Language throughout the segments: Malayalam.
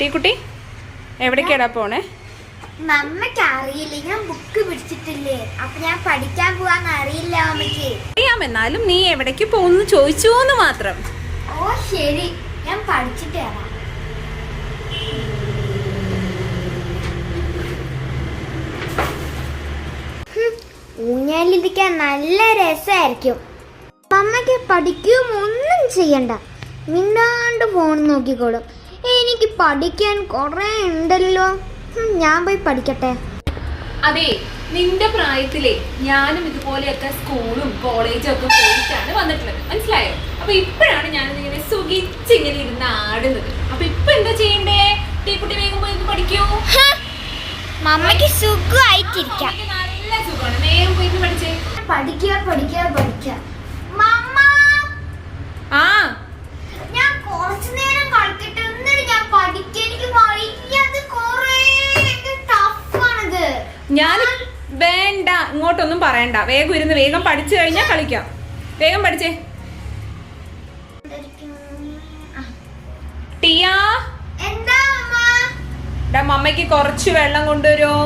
ടീക്കുട്ടി എവിടേക്കാടാ പോണേ? അറിയില്ല ഞാൻ ബുക്ക് പിടിച്ചിട്ടില്ലേ. അപ്പൊ ഞാൻ പഠിക്കാൻ പോവാന്ന് അറിയില്ല മമ്മയ്ക്ക്. അറിയാം എന്നാലും നീ എവിടേക്ക് പോകുന്നു ചോദിച്ചു എന്ന് മാത്രം. ഓ ശരി. ഞാൻ പഠിച്ചിട്ട് ഊഞ്ഞാലിരിക്കാൻ നല്ല രസമായിരിക്കും. മമ്മയ്ക്ക് പഠിക്കുകയും ഒന്നും ചെയ്യണ്ട. മിണ്ടാണ്ട് ഫോൺ നോക്കിക്കോളും. എനിക്ക് പഠിക്കാൻ കുറേ ഉണ്ടല്ലോ. ഞാൻ പോയി പഠിക്കട്ടെ. അതെ നിന്റെ പ്രായത്തിലെ ഞാനും ഇതുപോലെയൊക്കെ സ്കൂളും കോളേജും ഒക്കെ പോയിട്ടാണ് വന്നിട്ടുള്ളത്. മനസ്സിലായോ? അപ്പൊ ഇപ്പോഴാണ് ഞാൻ ഇങ്ങനെ സുഖിച്ചിങ്ങനെ ഇരുന്ന് ആടുന്നത്. അപ്പൊ ഇപ്പൊ എന്താ ചെയ്യണ്ടേ? കുട്ടി വേഗം പോയി പഠിക്കൂ. മമ്മക്ക് സുഖമായിട്ടിരിക്കാം. നല്ല സുഖമാണ്. വേഗം പോയി പഠിച്ചേ. പഠിക്കുക പഠിക്കുക പഠിക്കുക മമ്മ ആ ഞാൻ കുറച്ചു നേരം കളിക്കട്ടെ എന്നിട്ട് ഞാൻ പഠിക്കാൻ എനിക്ക് വയ്യത് കുറേ ടഫാണിത് ഞാൻ വേണ്ട ഇങ്ങോട്ടൊന്നും പറയണ്ട. വേഗം ഇരുന്ന് വേഗം പഠിച്ചു കഴിഞ്ഞാൽ കളിക്കാം. വേഗം പഠിച്ചേ. ടിയാ? മമ്മയ്ക്ക് കുറച്ച് വെള്ളം കൊണ്ടുവരുമോ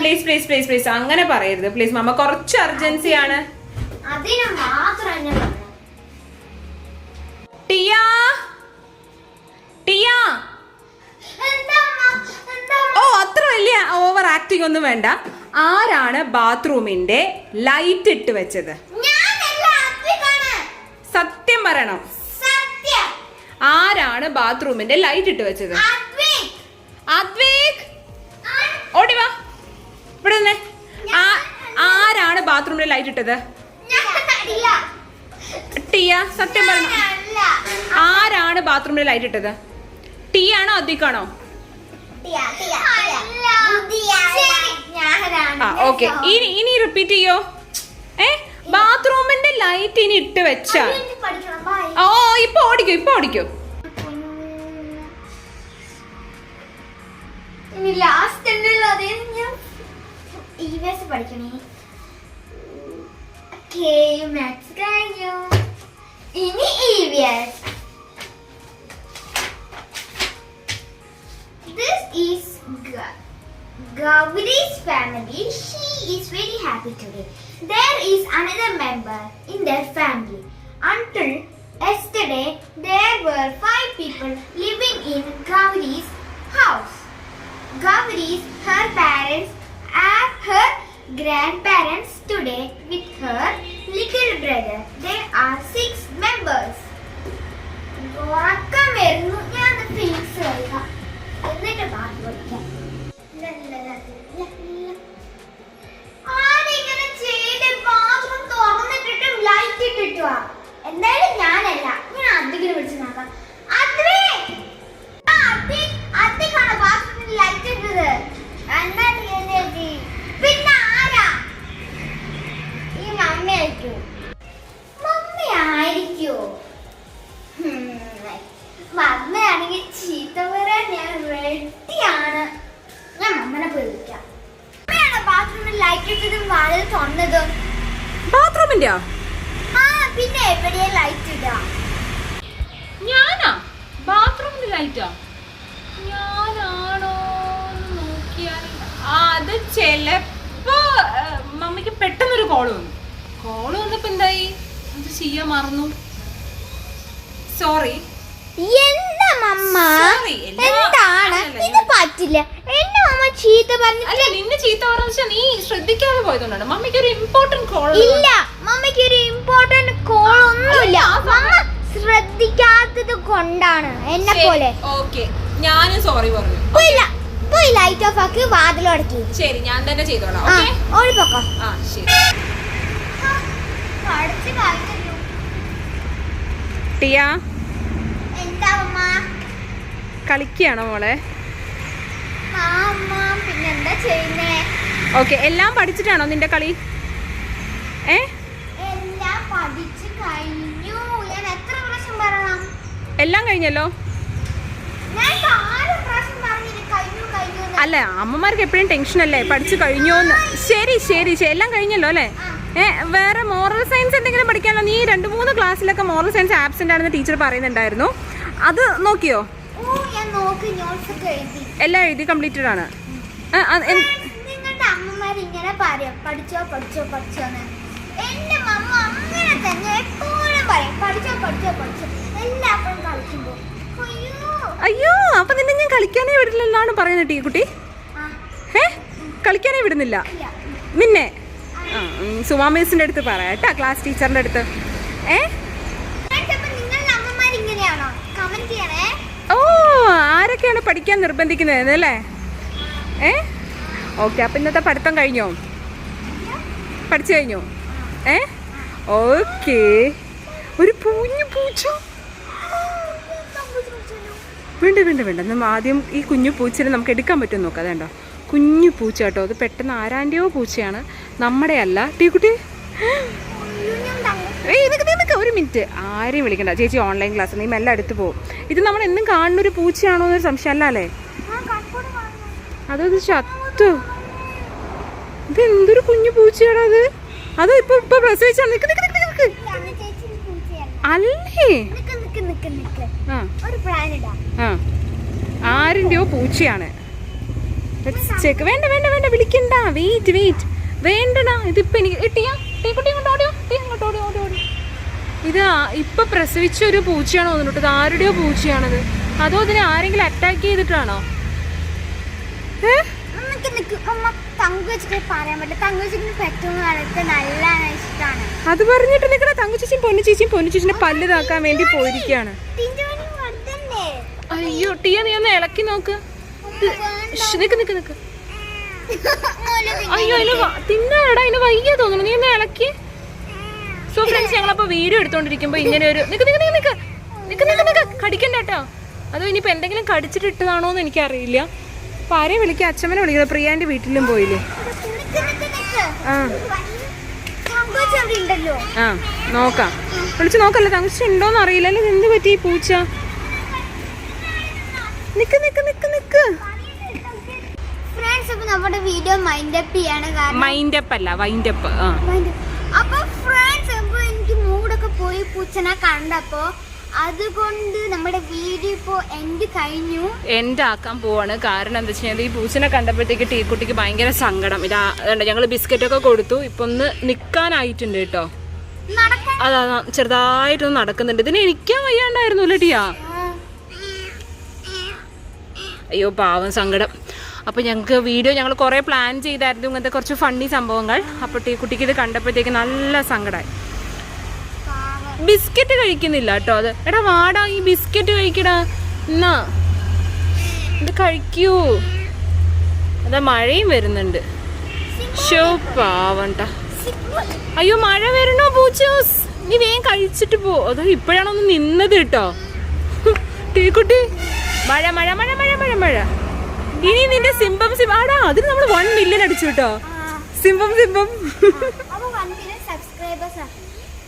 പ്ലീസ് പ്ലീസ് പ്ലീസ് പ്ലീസ് അങ്ങനെ പറയരുത്. പ്ലീസ് മമ്മ കുറച്ച് അർജൻസി ആണ് ടിയാ? ടിയാ എന്താ അമ്മ എന്താ അമ്മ? ഓ അത്ര വലിയ ഓവർ ആക്ടിംഗ് ഒന്നും വേണ്ട. ആരാണ് ബാത്റൂമിന്റെ ലൈറ്റ് ഇട്ട് വെച്ചത്. സത്യം പറയണം. ആരാണ് ബാത്റൂമിന്റെ ലൈറ്റ് ഇട്ട് വെച്ചത്? അദ്വിക്. ഓടി വാ. ഇവിടെ നിന്നേ ആരാണ് ബാത്റൂമിൽ ലൈറ്റ് ഇട്ടത്. ടിയ സത്യം പറഞ്ഞു. ആരാണ് ബാത്റൂമിൽ ലൈറ്റ് ഇട്ടത്? ടീ ആണോ അധികാണോ ഓക്കെ. ഇനി ഇനി റിപ്പീറ്റ് ചെയ്യോ? ഏ? ബാത്റൂമിന്റെ ലൈറ്റ് ഇനി ഇട്ട് വെച്ചാൽ. ഓ ഇപ്പൊ ഓടിക്കോ ഇപ്പൊ ഓടിക്കോ. ലാസ്റ്റ് പഠിക്കണേ. കഴിഞ്ഞു. ഇനി E V S Gauri's family. She is very happy today. There is another member in their family. Until yesterday, there were five people living in Gauri's house. Gauri's her parents are her grandparents today with her little brother. There are six members. ഉറക്കം വരുന്നു ഞാൻ ഫീസ് കളിക്കാം എന്നിട്ട് പാട്ട് പഠിക്കാം Gracias. ആ പിന്നെ എവിടെയാ ലൈറ്റ് ഇടുക ഞാനാ? ബാത്റൂമിൽ ലൈറ്റാ ഞാനാണോ നോക്കിയാൽ അത് ചെലപ്പോ മമ്മിക്ക് പെട്ടെന്നൊരു കോൾ വന്നു. കോൾ വന്നപ്പോ എന്തായി? അത് ചെയ്യാൻ മറന്നു. സോറി എന്താ മമ്മ Sorry, എന്താണ്? ഇത് പറ്റില്ല. എന്നെ മമ്മ ചീത്ത പറഞ്ഞു അല്ല നിന്നെ ചീത്ത പറഞ്ഞാ നീ ശ്രദ്ധിക്കാതെ പോയതുകൊണ്ടാണ്. മമ്മിക്ക് ഒരു ഇമ്പോർട്ടന്റ് കോൾ ഇല്ല മമ്മിക്ക് ഒരു ഇമ്പോർട്ടന്റ് കോൾ ഒന്നുമില്ല. മമ്മ ശ്രദ്ധിക്കാത്തത് കൊണ്ടാണ് എന്നെ പോലെ. ഓക്കെ ഞാനും സോറി പറഞ്ഞു. പോയില്ല പോയി ലൈറ്റ് ഓഫ് ആക്കി വാതിലടക്കി ശരി ഞാൻ തന്നെ ചെയ്തോളാം ഓക്കെ ഓടിപ്പോക്കോ. ആ ശരി. ടിയ? എന്താ കളിക്കുകയാണോ മോളെ? ഓക്കെ എല്ലാം പഠിച്ചിട്ടാണോ നിന്റെ കളി? ഏ? എല്ലാം കഴിഞ്ഞല്ലോ. അല്ല അമ്മമാർക്ക് എപ്പോഴും ടെൻഷൻ അല്ലേ? പഠിച്ചു കഴിഞ്ഞോന്ന് ശരി ശരി ശരി. എല്ലാം കഴിഞ്ഞല്ലോ അല്ലേ? ഏ വേറെ മോറൽ സയൻസ് എന്തെങ്കിലും പഠിക്കാനോ? നീ രണ്ട് മൂന്ന് ക്ലാസ്സിലൊക്കെ മോറൽ സയൻസ് ആബ്സെന്റ് ആണെന്ന് ടീച്ചർ പറയുന്നുണ്ടായിരുന്നു. അത് നോക്കിയോ? എല്ലാം എഴുതി കംപ്ലീറ്റഡ് ആണ്. നിങ്ങളുടെ അമ്മമാർ ഇങ്ങനെ പറയും പഠിച്ചോ പഠിച്ചോ പഠിച്ചോന്ന് എന്റെ മമ്മ അങ്ങനെ തന്നെ എപ്പോഴും പറയും പഠിച്ചോ പഠിച്ചോ പഠിച്ചോ എല്ലാപ്പോഴും കളിക്കുമ്പോ അയ്യോ. അപ്പൊ നിന്നെ ഞാൻ കളിക്കാനേ വിടില്ലെന്നാണ് പറയുന്നത് ടീ കുട്ടി? ഏ കളിക്കാനേ വിടുന്നില്ല? നിന്നെ? സുമാ മിസിന്റെ അടുത്ത് പറയാം കേട്ടാ ക്ലാസ് ടീച്ചറിന്റെ അടുത്ത്. ഏ? നിങ്ങളുടെ അമ്മമാർ ഇങ്ങനെയാണോ? കമന്റ് ചെയ്യണേ. ആരൊക്കെയാണ് പഠിക്കാൻ നിർബന്ധിക്കുന്നത് അല്ലേ? ഏ? ഓക്കെ അപ്പം ഇന്നത്തെ പഠിത്തം കഴിഞ്ഞോ? പഠിച്ചു കഴിഞ്ഞോ? ഏ? ഓക്കെ. ഒരു പൂഞ്ഞു പൂച്ച. വേണ്ട വേണ്ട വേണ്ട. നമ്മൾ ആദ്യം ഈ കുഞ്ഞു പൂച്ചനെ നമുക്ക് എടുക്കാൻ പറ്റും നോക്കാം. അതേണ്ടോ? കുഞ്ഞു പൂച്ച കേട്ടോ. അത് പെട്ടെന്ന് ആരാന്റെയോ പൂച്ചയാണ്. നമ്മുടെ അല്ല നിക്ക് മിനിറ്റ് ആരെയും വിളിക്കണ്ട. ചേച്ചി ഓൺലൈൻ ക്ലാസ് നീ മെല്ലെ അടുത്ത് പോകും ഇത് നമ്മൾ എന്നും കാണുന്ന ഒരു പൂച്ചയാണോ എന്നൊരു സംശയം അല്ല? അല്ലേ അതോ ഇത് ചത്തു? ഇത് എന്തൊരു കുഞ്ഞു പൂച്ചയാണോ അത്? അത് ഇപ്പൊ ഇപ്പൊ പ്രസവിച്ചാണ് നിക്ക് നിക്ക് നിക്ക് നിക്ക് അല്ലേ? ആരിന്റെയോ പൂച്ചയാണ്. ചെക്ക് വേണ്ട വേണ്ട വേണ്ട വിളിക്കണ്ട. വെയിറ്റ് വെയിറ്റ് വേണ്ടടാ. ഇതിപ്പോ എനിക്ക് കിട്ടിയാ ടീക്കുട്ടി ഇത് ഇപ്പൊ പ്രസവിച്ച ഒരു പൂച്ചയാണോ തോന്നുന്നു ഇത് ആരുടെയോ പൂച്ചയാണത്. അതോ അതിനെ ആരെങ്കിലും അറ്റാക്ക് ചെയ്തിട്ടാണോ? അത് പറഞ്ഞിട്ട് നിൽക്കണ തങ്കു പൊന്നുചേച്ചിയും പൊന്നു ചേച്ചിയും പൊന്നു ചേച്ചിനെ പല്ല് താക്കാൻ വേണ്ടി പോയിരിക്കാണ്? അയ്യോ ടീയ നീ ഒന്ന് ഇളക്കി നോക്ക്. നിക്ക് നിക്ക് നിക്ക്. അയ്യോ അതിന് തിന്നാടാ. അതിന് വയ്യ തോന്നുന്നു. നീ ഒന്ന് ഇളക്കി. സോ ഫ്രണ്ട്സ് ഞങ്ങളപ്പോ വീഡിയോ എടുത്തോണ്ടിരിക്കുമ്പോ ഇങ്ങനെ ഒരു നിക്ക് നിക്ക് നിക്ക് നിക്ക് നിക്ക് നിക്ക് കടിക്കണ്ട കേട്ടോ. അതോ ഇനിയിപ്പോ എന്തെങ്കിലും കടിച്ചിട്ട് ഇട്ടതാണോ എന്ന് എനിക്കറിയില്ല അപ്പൊ ആരെയും വിളിക്കുക? അച്ഛമ്മനെ വിളിക്കുന്നത്. പ്രിയാന്റെ വീട്ടിലും പോയില്ലേ. ആ. ആ നോക്കാം. വിളിച്ച് നോക്കല്ലേ? തങ്സ് ഉണ്ടോന്ന് അറിയില്ല. അല്ലെ? എന്ത് പറ്റി പൂച്ച? നിക്ക് നിക്ക് നിക്ക് നിക്ക്. ഫ്രണ്ട്സ് അപ്പൊ നമ്മുടെ വീഡിയോ മൈൻഡ് അപ്പ് ചെയ്യാണ് മൈൻഡ് അപ്പ് അല്ല വൈൻഡ് അപ്പ് ആ mind up. അപ്പൊ ഫ്രണ്ട്സ് അപ്പൊ എനിക്ക് മൂടൊക്കെ പോയി പൂച്ചനെ കണ്ടപ്പോ അതുകൊണ്ട് നമ്മുടെ വീഡിയോ ഇപ്പോ എൻഡ് കഴിഞ്ഞു. എൻഡ് ആക്കാൻ പോവാണ്. കാരണം എന്താ വെച്ച് കഴിഞ്ഞാൽ ഈ പൂച്ചനെ കണ്ടപ്പോഴത്തേക്ക് ടീക്കുട്ടിക്ക് ഭയങ്കര സങ്കടം. ഇതാ ഞങ്ങൾ ബിസ്ക്കറ്റൊക്കെ കൊടുത്തു. ഇപ്പൊ ഒന്ന് നിൽക്കാനായിട്ടുണ്ട് കേട്ടോ. അതാ ചെറുതായിട്ടൊന്ന് നടക്കുന്നുണ്ട്. ഇതിന് എനിക്കാൻ വയ്യാണ്ടായിരുന്നു അല്ലേ ടിയാ. അയ്യോ പാവം സങ്കടം. അപ്പോൾ ഞങ്ങൾക്ക് വീഡിയോ ഞങ്ങൾ കുറേ പ്ലാൻ ചെയ്തായിരുന്നു. ഇങ്ങനത്തെ കുറച്ച് ഫണ്ണി സംഭവങ്ങൾ. അപ്പോൾ ടീ കുട്ടിക്ക് ഇത് കണ്ടപ്പോഴത്തേക്ക് നല്ല സങ്കടമായി. ബിസ്ക്കറ്റ് കഴിക്കുന്നില്ല കേട്ടോ. അത് എടാ വാടാ ഈ ബിസ്ക്കറ്റ് കഴിക്കടാ. എന്നാ? ഇത് കഴിക്കൂ. അതാ മഴയും വരുന്നുണ്ട്. ഷോ പാവണ്ട അയ്യോ മഴ വരണോ പൂച്ചോസ്? നീ വേഗം കഴിച്ചിട്ട് പോ. അതോ ഇപ്പോഴാണ് ഒന്ന് നിന്നത് കേട്ടോ ടീക്കുട്ടി? മഴ മഴ മഴ മഴ മഴ മഴ. ഇനി നിന്റെ സിംബം സിം ആടാ അതിന് നമ്മൾ വൺ മില്യൺ അടിച്ചു കേട്ടോ സിംഹം സിംബം സിംബം subscribers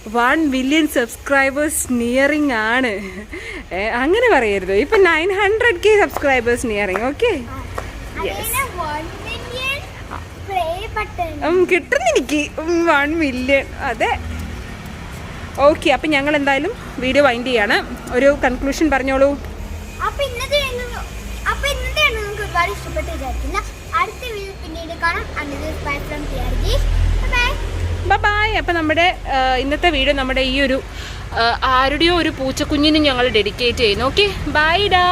one million subscribers nearing ആണ്. അങ്ങനെ പറയരുത്. ഇപ്പൊ nine hundred K subscribers nearing okay? കിട്ടുന്നു എനിക്ക് വൺ മില്യൺ അതെ. ഓക്കെ അപ്പം ഞങ്ങൾ എന്തായാലും വീഡിയോ വൈൻഡ് ചെയ്യാണ്. ഒരു കൺക്ലൂഷൻ പറഞ്ഞോളൂ. അപ്പൊ ഇന്നത്തെ ഞങ്ങൾ- അപ്പൊ ഇന്നത്തെ നിങ്ങൾക്ക് ഒരുപാട് ഇഷ്ടപ്പെട്ട് വിചാരിക്കുന്ന അടുത്ത വീഡിയോ പിന്നീട് കാണാം. അന്നത് ബൈ ഫ്രം ബൈ ബൈ അപ്പം നമ്മുടെ ഇന്നത്തെ വീഡിയോ നമ്മുടെ ഈ ഒരു ആരുടെയോ ഒരു പൂച്ചക്കുഞ്ഞിനും ഞങ്ങൾ ഡെഡിക്കേറ്റ് ചെയ്യുന്നു. ഓക്കെ ബൈ ഡാ.